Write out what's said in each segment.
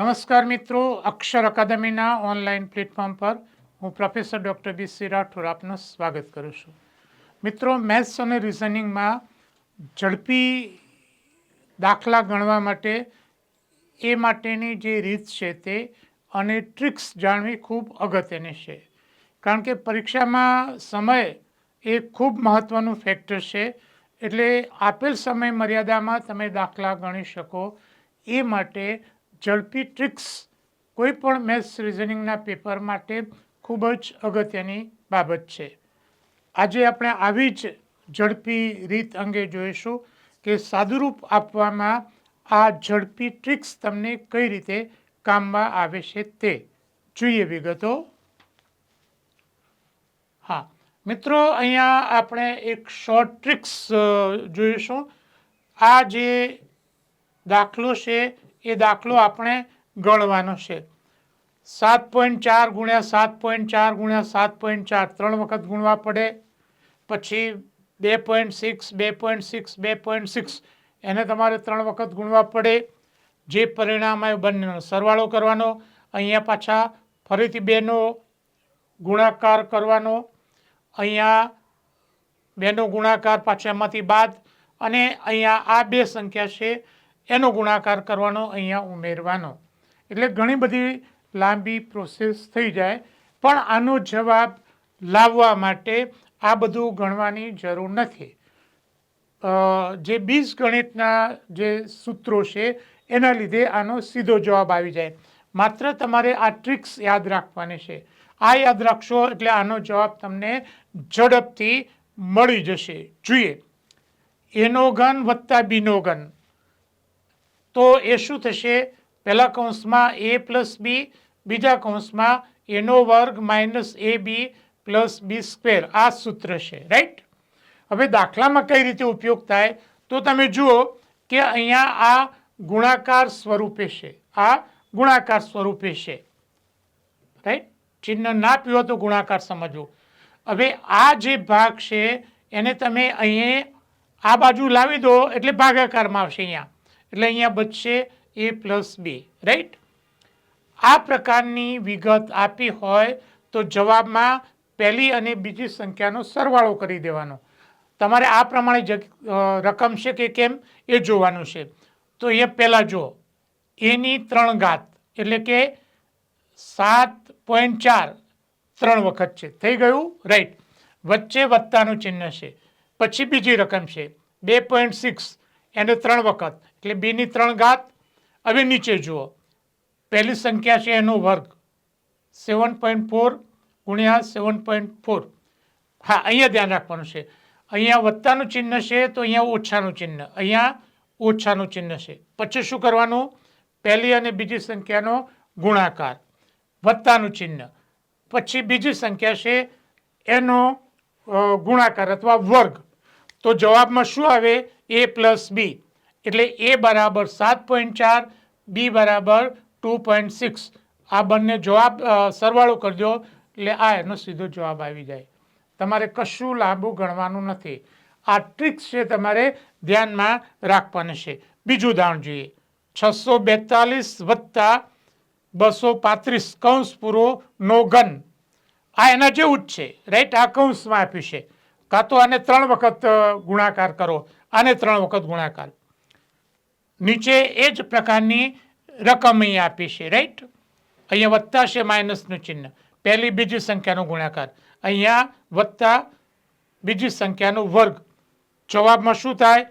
નમસ્કાર મિત્રો, અક્ષર અકાદમીના online platform પર હું professor doctor B C Rathod આપનું સ્વાગત કરું છું. મિત્રો, મેથ્સ અને રિઝનિંગમાં ઝડપી દાખલા ગણવા માટે એ માટેની જે રીત છે તે અને ટ્રિક્સ જાણવી ખૂબ અગત્યની છે. કારણ કે પરીક્ષામાં સમય એ ખૂબ મહત્ત્વનું ફેક્ટર છે, એટલે આપેલ સમય મર્યાદામાં તમે દાખલા ગણી શકો એ માટે ઝડપી ટ્રિક્સ કોઈ પણ મેથ્સ રિઝનિંગના પેપર માટે ખૂબ જ અગત્યની બાબત છે. આજે આપણે આવી જ ઝડપી રીત અંગે જોઈશું કે સાદુરૂપ આપવામાં આ ઝડપી ટ્રિક્સ તમને કઈ રીતે કામમાં આવે છે તે. જોઈએ વિગતો. હા, મિત્રો, અહીંયા આપણે એક શોર્ટ ટ્રિક્સ જોઈશું. આ જે દાખલો છે એ દાખલો આપણે ગણવાનો છે. સાત પોઈન્ટ ચાર ગુણ્યા સાત પોઈન્ટ ચાર ગુણ્યા સાત પોઈન્ટ ચાર, ત્રણ વખત ગુણવા પડે. પછી બે પોઈન્ટ સિક્સ, બે પોઈન્ટ સિક્સ, બે પોઈન્ટ સિક્સ, એને તમારે ત્રણ વખત ગુણવા પડે. જે પરિણામ આવ્યું બંનેનો. સરવાળો કરવાનો, અહીંયા પાછા ફરીથી બેનો ગુણાકાર કરવાનો. અહીંયા બેનો ગુણાકાર પાછા એમાંથી બાદ. અને અહીંયા આ બે સંખ્યા છે. એનો ગુણાકાર કરવાનો અહીંયા ઉમેરવાનો. એટલે ઘણી બધી લાંબી પ્રોસેસ થઈ જાય, પણ આનો જવાબ લાવવા માટે આ બધું ગણવાની જરૂર નથી. જે બીજગણિતના જે સૂત્રો છે, એના લીધે આનો સીધો જવાબ આવી જાય. માત્ર તમારે આ ટ્રિક્સ યાદ રાખવાની છે. આ યાદ રાખશો એટલે આનો જવાબ તમને ઝડપથી મળી જશે. જોઈએ. એનો ઘન વત્તા બીનો ઘન. તો એ શું થશે? પહેલા કૌંસમાં એ પ્લસ બી, બીજા કૌંસમાં એનો વર્ગ minus A B plus B square. આ સૂત્ર છે, રાઈટ? હવે દાખલામાં કઈ રીતે ઉપયોગ થાય? તો તમે જુઓ કે અહીંયા આ ગુણાકાર સ્વરૂપે છે. આ ગુણાકાર સ્વરૂપે છે. રાઈટ? ચિહ્ન ના પીવો તો ગુણાકાર સમજવું હવે આ જે ભાગ છે, એને તમે અહીં આ બાજુ લાવી દો એટલે ભાગાકારમાં આવશે અહીંયા. એટલે અહીંયા બચશે એ પ્લસ બી રાઈટ આ પ્રકારની વિગત આપી હોય તો જવાબમાં પહેલી અને બીજી સંખ્યાનો સરવાળો કરી દેવાનો. તમારે આ પ્રમાણે રકમ છે કે કેમ? એ જોવાનું છે. તો એ પહેલાં જુઓ. એની ત્રણ ઘાત, એટલે કે સાત પોઈન્ટ ચાર, ત્રણ વખત છે. થઈ ગયું? રાઈટ વચ્ચે વત્તાનું ચિહ્ન છે. પછી બીજી રકમ છે. બે પોઈન્ટ સિક્સ એને ત્રણ વખત. એટલે બીની ત્રણ ઘાત. હવે નીચે જુઓ. પહેલી સંખ્યા છે એનો વર્ગ. સેવન પોઈન્ટ ફોર ગુણ્યા સેવન પોઈન્ટ ફોર. હા, અહીંયા ધ્યાન રાખવાનું છે. અહીંયા વત્તાનું ચિહ્ન છે તો અહીંયા ઓછાનું ચિહ્ન. અહીંયા ઓછાનું ચિહ્ન છે. પછી શું કરવાનું? પહેલી અને બીજી સંખ્યાનો ગુણાકાર. વત્તાનું ચિહ્ન. પછી બીજી સંખ્યા છે એનો ગુણાકાર અથવા વર્ગ. તો જવાબમાં શું આવે? એ પ્લસ બી એટલે એ બરાબર સાત પોઈન્ટ ચાર બી બરાબર ટુ પોઈન્ટ સિક્સ. આ બંને જવાબ સરવાળો કરજો. એટલે આ એનો સીધો જવાબ આવી જાય. તમારે કશું લાંબુ ગણવાનું નથી. આ ટ્રિક્સ છે તમારે ધ્યાનમાં રાખવાની છે. બીજું ઉદાહરણ જોઈએ. છસો બેતાલીસ વત્તા બસો પાંત્રીસ કૌંસ પૂરો નો ઘન. આ એના જેવું જ છે રાઈટ આ કૌંસમાં આપ્યું છે. કાં તો આને ત્રણ વખત ગુણાકાર કરો, આને ત્રણ વખત ગુણાકાર. નીચે એ જ પ્રકારની રકમ અહીં આપી છે રાઈટ અહીંયા વત્તા છે માઇનસનું ચિહ્ન. પહેલી બીજી સંખ્યાનો ગુણાકાર. અહીંયા વત્તા બીજી સંખ્યાનો વર્ગ. જવાબમાં શું થાય?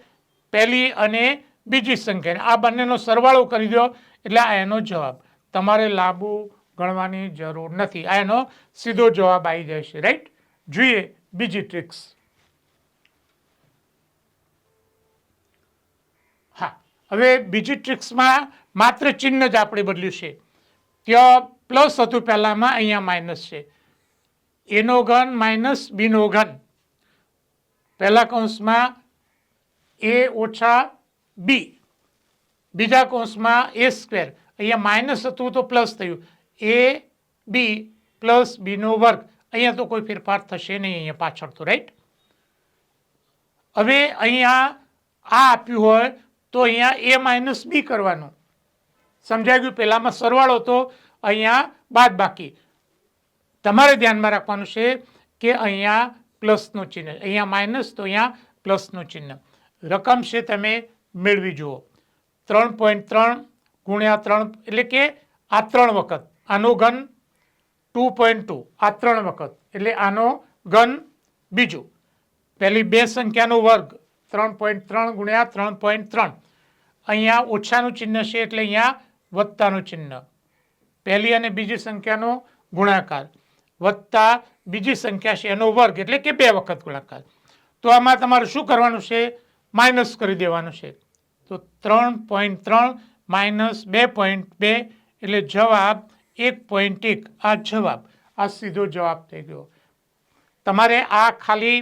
પહેલી અને બીજી સંખ્યા આ બંનેનો સરવાળો કરી દો, એટલે આ એનો જવાબ. તમારે લાંબુ ગણવાની જરૂર નથી. આ એનો સીધો જવાબ આવી જાય છે રાઈટ જોઈએ. બીજી ટ્રિક્સ. હા, હવે બીજી ટ્રિક્સમાં માત્ર ચિહ્ન જ આપણે બદલ્યું છે. ત્યાં પ્લસ હતું પહેલાંમાં, અહીંયા માઇનસ છે. એનો ઘન માઇનસ બીનો ઘન. પહેલા કૌંસમાં એ ઓછા બી. બીજા કૌંસમાં એ સ્ક્વેર. અહીંયા માઇનસ હતું તો પ્લસ થયું. એ બી પ્લસ બીનો વર્ગ. અહીંયા તો કોઈ ફેરફાર થશે નહીં, અહીંયા પાછળ તો રાઈટ હવે અહીંયા આ આપ્યું હોય તો અહીંયા એ માઇનસ બી કરવાનું. સમજાઈ ગયું? પહેલાંમાં સરવાળો તો અહીંયા બાદ બાકી. તમારે ધ્યાનમાં રાખવાનું છે કે અહીંયા પ્લસનું ચિહ્ન, અહીંયા માઇનસ તો અહીંયા પ્લસનું ચિહ્ન. રકમ છે તમે મેળવી જુઓ. ત્રણ પોઈન્ટ ત્રણ ગુણ્યા ત્રણ એટલે કે આ ત્રણ વખત. આનો ઘન ટુ પોઈન્ટ ટુ. આ ત્રણ વખત. એટલે આનો ઘન બીજું. પહેલી બે સંખ્યાનો વર્ગ. ત્રણ પોઈન્ટ ત્રણ ગુણ્યા ત્રણ પોઈન્ટ ત્રણ. અહીંયા ઓછાનું ચિહ્ન છે એટલે અહીંયા વત્તાનું ચિહ્ન. પહેલી અને બીજી સંખ્યાનો ગુણાકાર. વત્તા બીજી સંખ્યા છે એનો વર્ગ. એટલે કે બે વખત ગુણાકાર. તો આમાં તમારે શું કરવાનું છે? માઇનસ કરી દેવાનું છે. તો ત્રણ પોઈન્ટ ત્રણ માઇનસ બે પોઈન્ટ બે. એટલે જવાબ એક પોઈન્ટ એક. આ જવાબ, આ સીધો જવાબ થઈ ગયો. તમારે આ ખાલી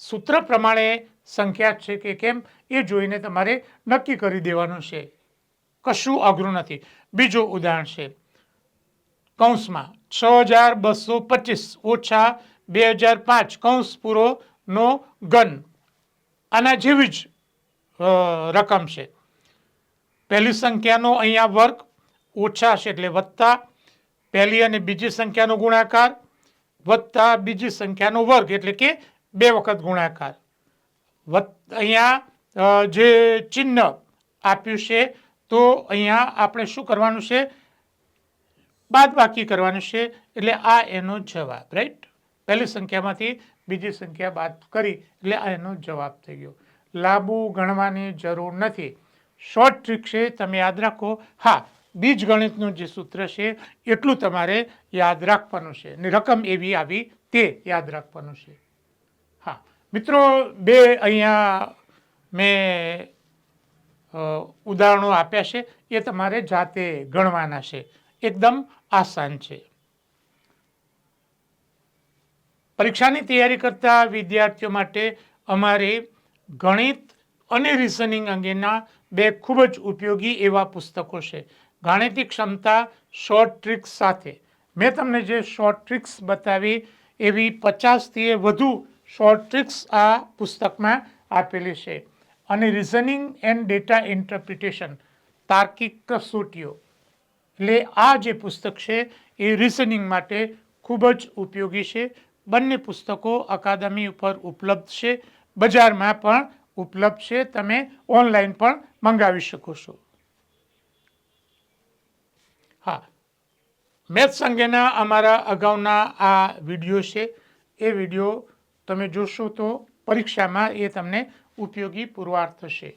સૂત્ર પ્રમાણે સંખ્યા છે કે કેમ, એ જોઈને તમારે નક્કી કરી દેવાનું છે. કશું અઘરું નથી. બીજું ઉદાહરણ છે. કૌંસમાં છ હજાર બસો પચીસ ઓછા બે હજાર પાંચ કૌંસ પૂરો નો ગન આના જેવી જ રકમ છે. પહેલી સંખ્યાનો અહીંયા વર્ગ ઓછા છે એટલે વત્તા પહેલી અને બીજી સંખ્યાનો ગુણાકાર, વત્તા બીજી સંખ્યાનો વર્ગ એટલે કે બે વખત ગુણાકાર. અહીંયા જે ચિહ્ન આપ્યું છે, તો અહીંયા આપણે શું કરવાનું છે? બાદ બાકી કરવાનું છે, એટલે આ એનો જવાબ રાઈટ પહેલી સંખ્યામાંથી બીજી સંખ્યા બાદ કરી, એટલે આ એનો જવાબ થઈ ગયો. લાંબુ ગણવાની જરૂર નથી. શોર્ટ ટ્રીક છે, તમે યાદ રાખો. હા બીજ ગણિતનું જે સૂત્ર છે, એટલું તમારે યાદ રાખવાનું છે. અને રકમ એવી આવી, તે યાદ રાખવાનું છે. હા. મિત્રો, બે અહીંયા મેં ઉદાહરણો આપ્યા છે. એ તમારે જાતે ગણવાના છે. એકદમ આસાન છે. પરીક્ષાની તૈયારી કરતા વિદ્યાર્થીઓ માટે અમારે ગણિત અને રિઝનિંગ અંગેના બે ખૂબ જ ઉપયોગી એવા પુસ્તકો છે. ગાણિતિક ક્ષમતા શોર્ટ ટ્રિક્સ સાથે. મેં તમને જે શોર્ટ ટ્રિક્સ બતાવી, એવી પચાસથી વધુ શોર્ટ ટ્રિક્સ આ પુસ્તકમાં આપેલી છે. અને રિઝનિંગ એન્ડ ડેટા ઇન્ટરપ્રિટેશન તાર્કિક કસોટીઓ. એટલે આ જે પુસ્તક છે, એ રિઝનિંગ માટે ખૂબ જ ઉપયોગી છે. બંને પુસ્તકો અકાદમી ઉપર ઉપલબ્ધ છે. બજારમાં પણ ઉપલબ્ધ છે. તમે ઓનલાઈન પણ મંગાવી શકો છો. હા. મેથ્સ અંગેના અમારા અગાઉના આ વીડિયો છે. એ વીડિયો તમે જોશો તો પરીક્ષામાં એ તમને ઉપયોગી પુરવાર થશે.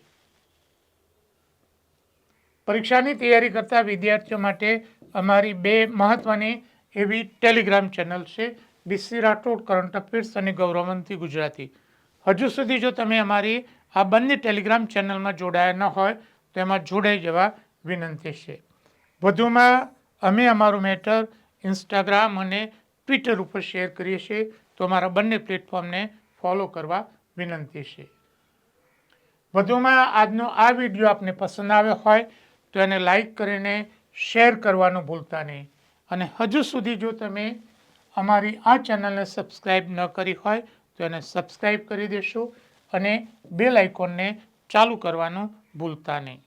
પરીક્ષાની તૈયારી કરતા વિદ્યાર્થીઓ માટે અમારી બે મહત્ત્વની એવી ટેલિગ્રામ ચેનલ છે. બીસી રાઠોડ, કરંટ અફેર્સ અને ગૌરવંતી ગુજરાતી. હજુ સુધી જો તમે અમારી આ બંને ટેલિગ્રામ ચેનલમાં જોડાયા ન હોય તો એમાં જોડાઈ જવા વિનંતી છે. વધુમાં અમે અમારું મેટર ઇન્સ્ટાગ્રામ અને ટ્વિટર ઉપર શેર કરીએ છીએ. તો અમારા બંને પ્લેટફોર્મને ફોલો કરવા વિનંતી છે. વધુમાં આજનો આ વીડિયો આપને પસંદ આવ્યો હોય, તો એને લાઈક કરીને શેર કરવાનું ભૂલતા નહીં. અને હજુ સુધી જો તમે અમારી આ ચેનલને સબસ્ક્રાઈબ ન કરી હોય, તો એને સબસ્ક્રાઈબ કરી દેશો અને બેલ આઇકોનને ચાલુ કરવાનું ભૂલતા નહીં.